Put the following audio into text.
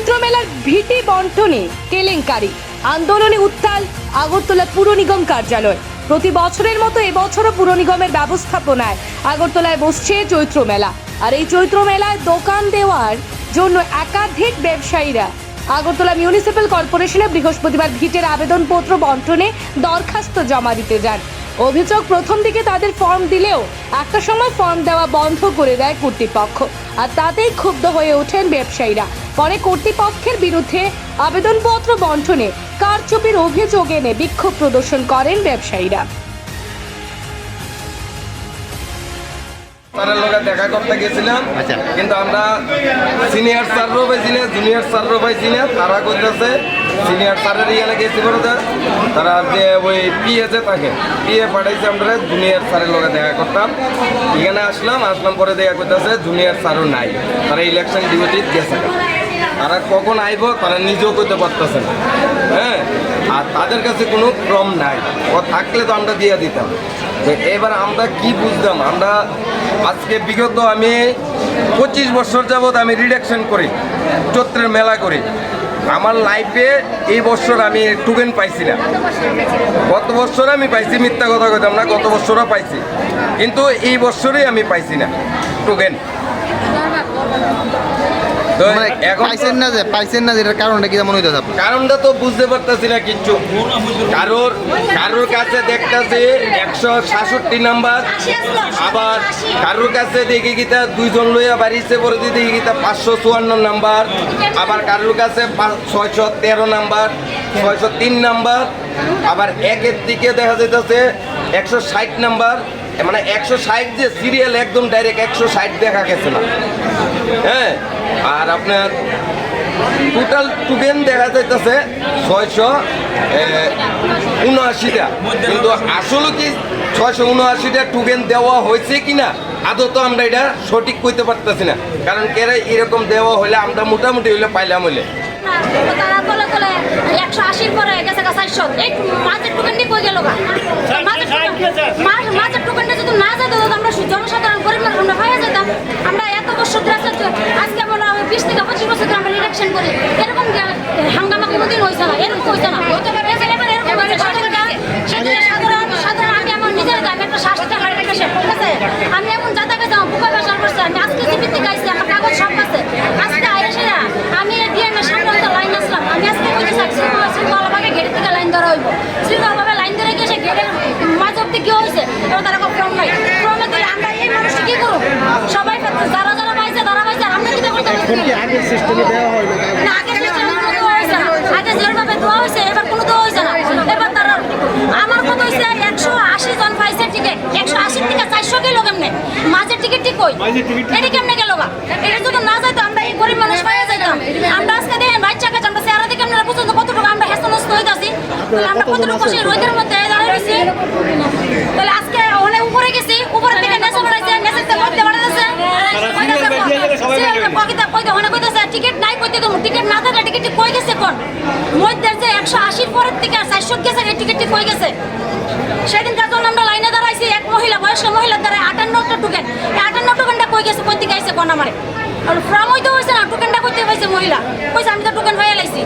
চৈত্র মেলার ভিটি বন্টনে কেলেঙ্কারি। আন্দোলনে উত্তাল আগরতলা পুর নিগম কার্যালয়। প্রতি বছরের মতো এবছরও পুর নিগমের ব্যবস্থাপনায় আগরতলায় বসছে চৈত্র মেলা। আর এই চৈত্র মেলায় দোকান দেওয়ার জন্য একাধিক ব্যবসায়ীরা। আগরতলা মিউনিসিপ্যাল কর্পোরেশনে বৃহস্পতিবার ভিটের আবেদনপত্র বন্টনে দরখাস্ত জমা দিতে যান। অভিযোগ প্রথম দিকে তাদের ফর্ম দিলেও একটা সময় ফর্ম দেওয়া বন্ধ করে দেয় কর্তৃপক্ষ। আর তাতেই ক্ষুব্ধ হয়ে ওঠেন ব্যবসায়ীরা। পরে কর্তৃপক্ষের বিরুদ্ধে আবেদনপত্র বন্টনে কারচুপির অভিযোগ এনে বিক্ষোভ প্রদর্শন করেন ব্যবসায়ীরা। লগে দেখা করতে গেছিলাম। আচ্ছা। কিন্তু আমরা সিনিয়র স্যারও পাইছি না জুনিয়র স্যারও পাইছি না তারা করতেছে সিনিয়র স্যারের গেছি তারা যে ওই পিএ যে থাকে পিএ পাঠাইছে আমরা জুনিয়র স্যারের লগে দেখা করতাম। এখানে আসলাম আসলাম পরে দেখা করতেছে জুনিয়র স্যারও নাই। তারা ইলেকশন ডিউটি গেছে। তারা কখন আইব, তারা নিজেও করতে পারতেছে না। হ্যাঁ? আর তাদের কাছে কোনো ক্রম নাই। ও থাকলে তো আমরা দিয়ে দিতাম। তো এবার আমরা কি বুঝতাম আমরা আজকে বিগত আমি পঁচিশ বছর যাবৎ আমি রিডাকশন করি, চৈত্রের মেলা করি। আমার লাইফে এই বছর আমি টুকেন পাইছি না। গত বছর আমি পাইছি, মিথ্যা কথা কইতাম না, গত বছরও পাইছি। কিন্তু এই বছরই আমি পাইছি না টুকেন। এখন তো- পাইছেন না যে পাইছেন না যেটার কারণটা কি মনে হইতেছে আপনার কারণটা তো বুঝতে পারতেছি না কিচ্ছু। কারোর কারোর কাছে দেখতেছি একশো সাতষট্টি নাম্বার আবার কারোর কাছে দেখি গীতা দুইজন লইয়া বাড়িছে পরে দেখি গীতা পাঁচশো চুয়ান্ন নাম্বার আবার কারোর কাছে ছয়শো তেরো নাম্বার ছয়শো তিন নাম্বার আবার একের দিকে দেখা যাইতেছে একশো ষাট নাম্বার মানে একশো ষাট যে সিরিয়াল একদম ডাইরেক্ট একশো ষাট দেখা গেছে না। হ্যাঁ? আর আপনার টোটাল টুকেন দেখা যাইতেছে ছয়শো উনআশিটা। কিন্তু আসলে কি ছয়শো উনআশিটা টুকেন দেওয়া হয়েছে কিনা আদৌ তো আমরা এটা সঠিক কইতে পারতেছি না। কারণ কেরে এরকম দেওয়া হলে আমরা মোটামুটি হইলে পাইলাম হইলে। তারা বলে বলে একশো আশির পরে গেছে কই গেল গা মাছের টুকান- মাছ- মাছের টুকানটা যদি না যেত তাহলে আমরা জনসাধারণ গরিব মানুষ আমরা হয়ে যেতাম আমরা এত বছর ধরে আজকে আজকে আমরা বিশ থেকে পঁচিশ বছর ধরে আমরা ইলেকশন করি এরকম গে- হাঙ্গামা কোনোদিন হয়েছে না এরকম হয়েছে না এবার- এবার এরকম হয়েছে সাধারণ সাধারণ সাধারণ সাধারণ আমি আমার নিজের আমি একটা স্বাস্থ্য হার্ট পেশেন্ট ঠিক আছে আমি এখন যাতা গেছে আমার বুকা বেসার আমি আজকে জীবিত গাইছি আমার কাগজ সব আছে। আজকে আইসে না, আমি ডিএমের সামনে লাইন আসলাম। আমি আজকে কইতে চাচ্ছি শৃঙ্খলাভাবে গেটের থেকে লাইন ধরা হইব। শৃঙ্খলাভাবে লাইন ধরে গিয়ে সে গেটের মাঝ অব্দি কি হয়েছে তারা ফর্ম নাই। ফর্মে আমরা এই মানুষটা কি করব? সবাই পাচ্ছে যারা যারা পাইছে তারা পাইছে আর আমরা কি করতে পারছি আগের সিস্টেমে দেওয়া হয় না আগে সিস্টেমে কোনো দেওয়া হয়েছে না আগে যেভাবে দেওয়া হয়েছে এবার কোনো দেওয়া হয়েছে না এবার তারা আমার কত হয়েছে একশো আশি জন পাইছে টিকিট একশো আশির থেকে চারশো গেলো কেমনে মাঝের টিকিট ঠিক কই? এটা কেমনে গেল গা? এটা যদি না যাইতো আমরা এই গরিব মানুষ পাইয়া যাইতাম। আমরা আজকে দেখেন বাচ্চা কাছে আমরা চেহারা দেখে আমরা পর্যন্ত কতটুকু আমরা হেসনস্ত হইতাছি। তাহলে আমরা কতটুকু বসে রোদের মধ্যে দাঁড়িয়ে রয়েছি তাহলে আজকে অনেক উপরে গেছি উপরে থেকে নেচে বেড়াইছে নেচে থেকে মধ্যে বেড়াইছে কইতে কইতে অনেক কইতেছে টিকিট নাই কইতে তো টিকিট না থাকলে টিকিট কই গেছে কোন? মধ্যে যে একশো আশির পরের থেকে চারশো গেছে কই সেদিন যখন আমরা লাইনে দাঁড়াইছি এক মহিলা, বয়স্ক মহিলার দ্বারা আটান্নটা টোকেন। এই আটান্ন টোকেনটা কই গেছে? কই দিকে আইছে কোন আমারে? হইতে হয়েছে না, টোকেনটা কইতে হয়েছে মহিলা। কইছে আমি তো টোকেন হয়ে লাইছি।